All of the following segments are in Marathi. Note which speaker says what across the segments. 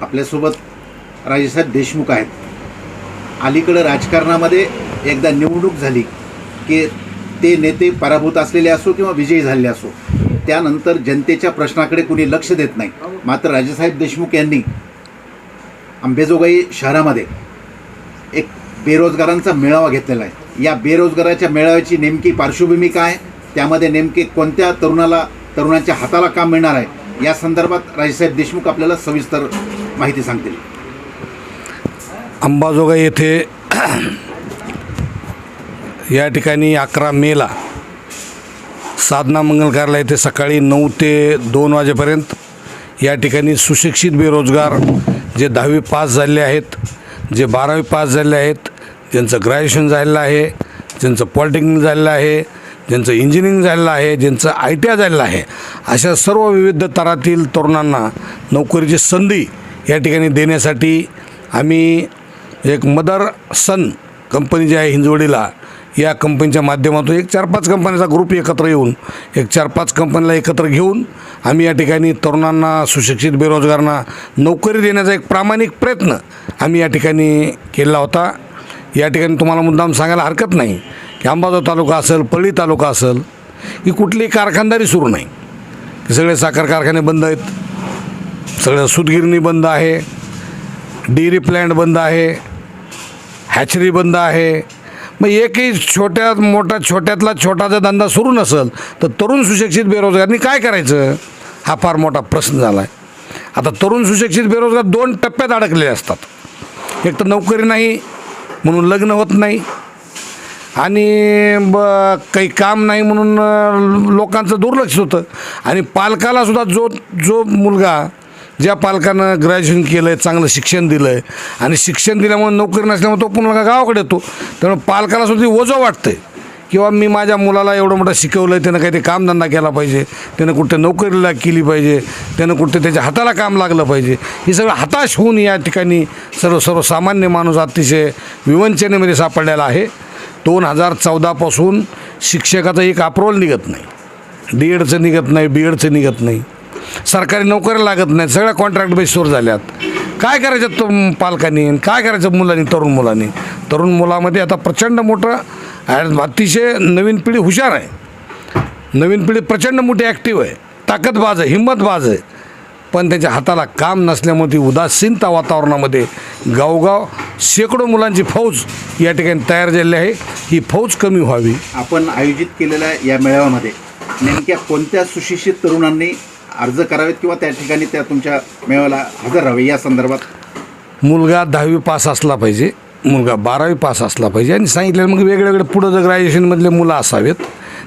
Speaker 1: आपल्यासोबत राजेसाहेब देशमुख आहेत. अलीकडं राजकारणामध्ये एकदा निवडणूक झाली की ते नेते पराभूत असलेले असो किंवा विजयी झालेले असो त्यानंतर जनतेच्या प्रश्नाकडे कुणी लक्ष देत नाही. मात्र राजेसाहेब देशमुख यांनी अंबेजोगाई शहरामध्ये एक बेरोजगारांचा मेळावा घेतलेला आहे. या बेरोजगाराच्या मेळाव्याची नेमकी पार्श्वभूमी काय? त्यामध्ये नेमके कोणत्या तरुणाला तरुणाच्या हाताला काम मिळणार आहे? या संदर्भात राजेसाहेब देशमुख आपल्याला सविस्तर माहिती सांगतील.
Speaker 2: अंबाजोगाई येथे या ठिकाणी अकरा मेला साधना मंगल कार्यालय येथे सकाळी नऊ ते दोन वाजेपर्यंत या ठिकाणी सुशिक्षित बेरोजगार जे दहावी पास झालेले आहेत जे बारावी पास झालेले आहेत ज्यांचं ग्रॅज्युएशन झालेलं आहे ज्यांचं पॉलिटेक्निक झालेलं आहे ज्यांचं इंजिनिअरिंग झालेलं आहे ज्यांचं आय टी आय झालेलं आहे अशा सर्व विविध तरातील तरुणांना नोकरीची संधी या ठिकाणी देण्यासाठी आम्ही एक मदर सन कंपनी जी आहे हिंजवडीला या कंपनीच्या माध्यमातून एक चार पाच कंपन्याचा ग्रुप एकत्र येऊन एक चार पाच कंपनीला एकत्र घेऊन आम्ही या ठिकाणी तरुणांना सुशिक्षित बेरोजगारांना नोकरी देण्याचा एक प्रामाणिक प्रयत्न आम्ही या ठिकाणी केला होता. या ठिकाणी तुम्हाला मुद्दाम सांगायला हरकत नाही की अंबाजोगाई तालुका असेल पळी तालुका असेल ही कुठलीही कारखानदारी सुरू नाही. सगळे साखर कारखाने बंद आहेत. सगळं सुतगिरणी बंद आहे डेअरी प्लॅन्ट बंद आहे हॅचरी बंद आहे. मग एकही छोट्यात मोठा छोट्यातला छोटाचा धंदा सुरू नसेल तर तरुण सुशिक्षित बेरोजगारांनी काय करायचं? हा फार मोठा प्रश्न झाला आहे आता तरुण सुशिक्षित बेरोजगार दोन टप्प्यात अडकलेले असतात. एक तर नोकरी नाही म्हणून लग्न होत नाही. आणि ब काही काम नाही म्हणून लोकांचं दुर्लक्ष होतं. आणि पालकालासुद्धा जो जो मुलगा ज्या पालकानं ग्रॅज्युएशन केलं आहे चांगलं शिक्षण दिलं आहे आणि शिक्षण दिल्यामुळे नोकरी नसल्यामुळे तो पुन्हा गावाकडे येतो. त्यामुळे पालकाला सुद्धा ते ओझं वाटतंय. किंवा मी माझ्या मुलाला एवढं मोठं शिकवलं आहे त्यानं काहीतरी कामधंदा केला पाहिजे त्यानं कुठे नोकरीला केली पाहिजे त्यानं कुठे त्याच्या हाताला काम लागलं पाहिजे. हे सगळं हताश होऊन या ठिकाणी सर्व सर्वसामान्य माणूस अतिशय विवंचनेमध्ये सापडलेला आहे. दोन हजार चौदापासून शिक्षकाचं एक अप्रोल निघत नाही. डी एडचं निघत नाही बी एडचं निघत नाही. सरकारी नोकऱ्या लागत नाहीत सगळ्या कॉन्ट्रॅक्ट बेसवर झाल्यात. काय करायचं तो पालकांनी? आणि काय करायचं मुलांनी तरुण मुलांनी? तरुण मुलामध्ये आता प्रचंड मोठं आणि अतिशय नवीन पिढी हुशार आहे. नवीन पिढी प्रचंड मोठी ॲक्टिव्ह आहे. ताकदबाज आहे हिंमतबाज आहे. पण त्याच्या हाताला काम नसल्यामुळे ती उदासीनता वातावरणामध्ये गावगाव शेकडो मुलांची फौज या ठिकाणी तयार झालेली आहे. ही फौज कमी व्हावी.
Speaker 1: आपण आयोजित केलेल्या या मेळाव्यामध्ये नेमक्या कोणत्या सुशिक्षित तरुणांनी अर्ज करावेत किंवा त्या ठिकाणी त्या तुमच्या मेळाव्याला हजर राहावे या संदर्भात?
Speaker 2: मुलगा दहावी पास असला पाहिजे मुलगा बारावी पास असला पाहिजे. आणि सांगितलं मग वेगळे पुढं जर ग्रॅज्युएशनमधले मुलं असावेत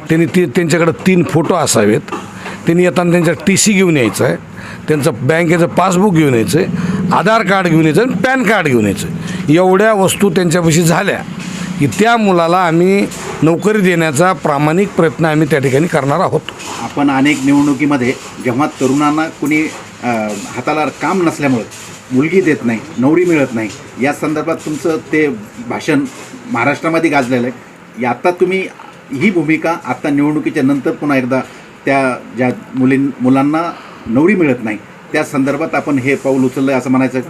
Speaker 2: त्यांनी ती त्यांच्याकडे तीन फोटो असावेत. त्यांनी येताना त्यांचा टी सी घेऊन यायचं आहे त्यांचं बँकेचं पासबुक घेऊन यायचं आहे आधार कार्ड घेऊन यायचं आणि पॅन कार्ड घेऊन यायचं एवढ्या वस्तू त्यांच्यापाशी झाल्या की त्या मुलाला आम्ही नोकरी देण्याचा प्रामाणिक प्रयत्न आम्ही त्या ठिकाणी करणार आहोत.
Speaker 1: आपण अनेक निवडणुकीमध्ये जेव्हा तरुणांना कुणी अ, हाताला काम नसल्यामुळं मुलगी देत नाही नवरी मिळत नाही या संदर्भात तुमचं ते भाषण महाराष्ट्रामध्ये गाजलेलं आहे. या आत्ता तुम्ही ही भूमिका आत्ता निवडणुकीच्या नंतर पुन्हा एकदा त्या ज्या मुलीं मुलांना नवरी मिळत नाही त्या संदर्भात आपण हे पाऊल उचललं आहे असं म्हणायचं का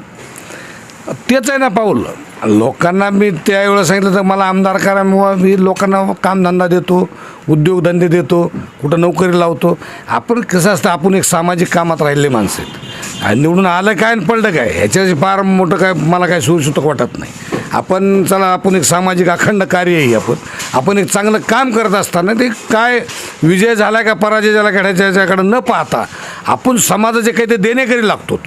Speaker 2: तेच आहे ना पाऊल. लोकांना मी त्यावेळेस सांगितलं तर मला आमदार करा मी लोकांना कामधंदा देतो उद्योगधंदे देतो कुठं नोकरी लावतो. आपण कसं असतं आपण एक सामाजिक कामात राहिलेले माणसं आहेत. आणि निवडून आलं काय आणि पडलं काय ह्याच्याशी फार मोठं काय मला काय सुरसुतक वाटत नाही. आपण चला आपण एक सामाजिक अखंड कार्य आहे आपण. आपण एक चांगलं काम करत असताना ते काय विजय झाला का पराजय झाला का ह्याच्याकडे न पाहता आपण समाजाचे काही ते देणेकरी लागतो.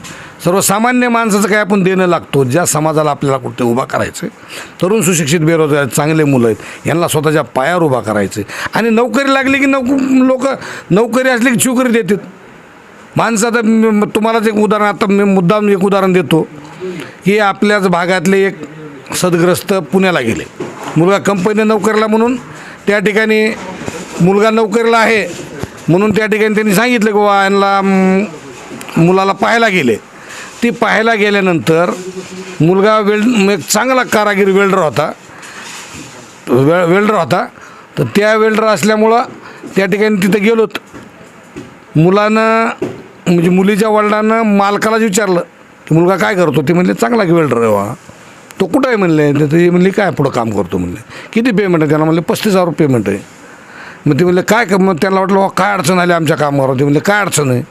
Speaker 2: सर्वसामान्य माणसाचं काय आपण देणं लागतो ज्या समाजाला आपल्याला कुठे उभा करायचं आहे. तरुण सुशिक्षित बेरोजगार चांगले मुलं आहेत यांना स्वतःच्या पायावर उभा करायचं आणि नोकरी लागली की नोक लोक नोकरी असली की शिवकरी देतात. माणसं आता तुम्हालाच एक उदाहरण आता मी मुद्दाम एक उदाहरण देतो. की आपल्याच भागातले एक सदग्रस्त पुण्याला गेले. मुलगा कंपनीने नोकरीला म्हणून त्या ठिकाणी मुलगा नोकरीला आहे. म्हणून त्या ठिकाणी त्यांनी सांगितलं की बा यांना मुलाला पाहायला गेले. ती पाहायला गेल्यानंतर मुलगा वेल्ड एक चांगला कारागीर वेल्डर होता. वे वेल्डर होता. तर त्या वेल्डर असल्यामुळं त्या ठिकाणी तिथं गेलोत मुलानं म्हणजे मुलीच्या वडिलानं मालकालाच विचारलं की मुलगा काय करतो? ते म्हणले चांगला की वेल्डर आहे वा तो कुठं आहे म्हणले? तर ते म्हणले काय पुढं काम करतो? म्हणले. किती पेमेंट आहे? त्यांना म्हणले पस्तीस हजार रुपये पेमेंट आहे. मग ते म्हणले काय मग त्यांना वाटलं काय अडचण आली आमच्या कामावर? ते म्हणले काय अडचण आहे?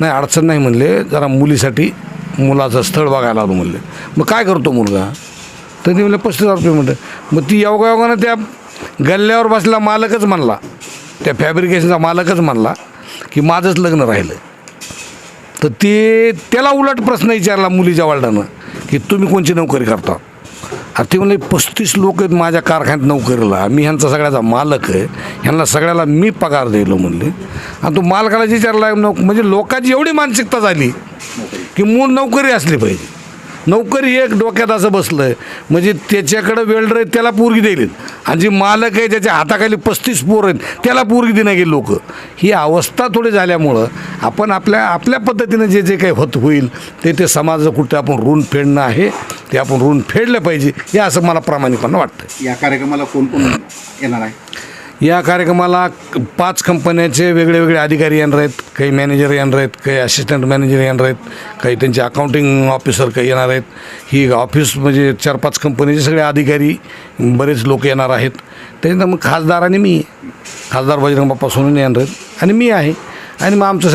Speaker 2: नाही अडचण नाही म्हणले जरा मुलीसाठी मुलाचं स्थळ बघायला आलो म्हणले. मग काय करतो मुलगा? तर ते म्हणलं पस्तीस हजार रुपये आहे मग ती योगायोगानं त्या गल्ल्यावर बसलेला मालकच म्हणला त्या फॅब्रिकेशनचा मालकच म्हणला की माझंच लग्न राहिलं. तर ते त्याला उलट प्रश्न विचारला मुलीच्या वडिलांना की तुम्ही कोणची नोकरी करता? अरे ते म्हणले पस्तीस लोक आहेत माझ्या कारखान्यात नोकरीला मी ह्यांचा सगळ्याचा मालक आहे ह्यांना सगळ्याला मी पगार दिलो म्हणले. आणि तो मालकाला विचारला नोक म्हणजे लोकांची एवढी मानसिकता झाली की मूळ नोकरी असली पाहिजे. नोकरी एक डोक्यात असं बसलं आहे म्हणजे त्याच्याकडं वेल्डर आहेत त्याला पोरगी दिलीत आणि जी मालक आहे ज्याच्या हाताखाली पस्तीस पोर आहेत त्याला पोरगी देण्या गेली लोक. ही अवस्था थोडी झाल्यामुळं आपण आपल्या आपल्या पद्धतीनं जे जे काही होत होईल ते ते समाज कुठे आपण ऋण फेडणं आहे ते आपण ऋण फेडलं पाहिजे हे असं मला प्रामाणिकपणे वाटतं
Speaker 1: या कार्यक्रमाला कोण कोण येणार आहे?
Speaker 2: या कार्यक्रमाला पाच कंपन्याचे वेगळे वेगळे अधिकारी येणार आहेत काही मॅनेजर येणार आहेत काही असिस्टंट मॅनेजर येणार आहेत काही त्यांचे अकाउंटिंग ऑफिसर काही येणार आहेत. ही ऑफिस म्हणजे चार पाच कंपनीचे सगळे अधिकारी बरेच लोक येणार आहेत. त्याच्यानंतर मग खासदार आणि मी खासदार बजरंग बाप्पा सोनून येणार आहेत. आणि मी आहे. आणि मग आमचं